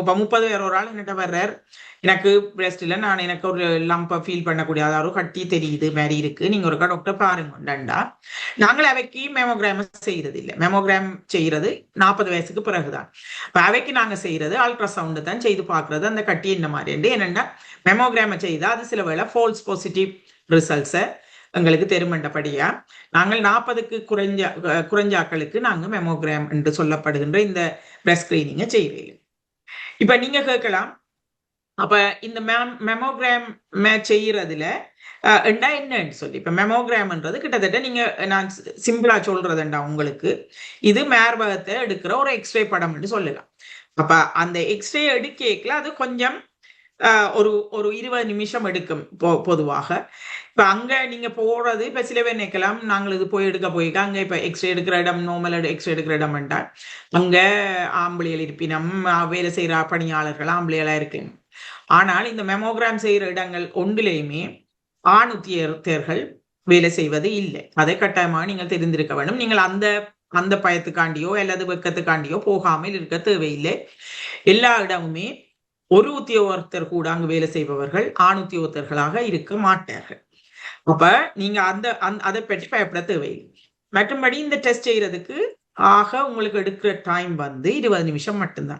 இப்ப முப்பது பேர் ஒரு ஆள் என்கிட்ட வர்றார். எனக்கு பிரஸ்ட்ல நான் எனக்கு ஒரு லம்ப ஃபீல் பண்ணக்கூடிய அதாவது கட்டி தெரியுது மாதிரி இருக்கு. நீங்க ஒரு டாக்டர் பாருங்கண்டா நாங்கள் அவைக்கு மெமோகிராம் செய்யறது இல்லை மெமோகிராம் செய்யறது நாற்பது வயசுக்கு பிறகுதான். இப்போ அவைக்கு நாங்க செய்யறது அல்ட்ராசவுண்டு தான் செய்து பார்க்கறது. அந்த கட்டி என்ன மாதிரி என்னென்னா மெமோகிராம செய்தால் அது சில வேளை ஃபால்ஸ் பாசிட்டிவ் ரிசல்ட்ஸை எங்களுக்கு தெருமண்டபடியா நாங்கள் நாற்பதுக்கு குறைஞ்ச குறைஞ்சாக்களுக்கு நாங்கள் மெமோகிராம் என்று சொல்லப்படுகின்ற இந்த பிரஸ் ஸ்கிரீனிங்கை செய்வேன். இப்ப நீங்க கேட்கலாம். அப்ப இந்த மெமோகிராம் செய்யறதுல என்ன என்னன்னு சொல்லி. இப்ப மெமோகிராம்ன்றது கிட்டத்தட்ட நீங்க நான் சிம்பிளா சொல்றதுண்டா உங்களுக்கு. இது மேர்பகத்தை எடுக்கிற ஒரு எக்ஸ்ரே படம்னு சொல்லலாம். அப்ப அந்த எக்ஸ்ரே எடுக்கல அது கொஞ்சம் ஒரு ஒரு இருபது நிமிஷம் எடுக்கும் பொ பொதுவாக. இப்போ அங்கே நீங்கள் போகிறது இப்போ சில பேர் நினைக்கலாம் நாங்கள் இது போய் எடுக்க போயிருக்க அங்கே இப்போ எக்ஸ்ரே எடுக்கிற இடம் நார்மல் எக்ஸ்ரே எடுக்கிற இடம் என்றால் அங்கே ஆம்பளைகள் இருப்பினம் வேலை செய்கிற பணியாளர்கள் ஆம்பளைகளா இருக்கு ஆனால் இந்த மெமோகிராம் செய்கிற இடங்கள் ஒன்றிலேயுமே ஆண் வேலை செய்வது இல்லை. அதை கட்டாயமாக நீங்கள் தெரிந்திருக்க வேண்டும். நீங்கள் அந்த அந்த பயத்துக்காண்டியோ அல்லது வெக்கத்துக்காண்டியோ போகாமல் இருக்க தேவையில்லை. எல்லா இடமுமே ஒரு உத்தியோகத்தர் கூட அங்கு வேலை செய்பவர்கள் ஆண் உத்தியோகத்தர்களாக இருக்க மாட்டார்கள். அப்ப நீங்க அந்த அதை பற்றி பயப்பட தேவையில்லை. மற்றும்படி இந்த டெஸ்ட் செய்யறதுக்கு ஆக உங்களுக்கு எடுக்கிற டைம் வந்து இருபது நிமிஷம் மட்டும்தான்.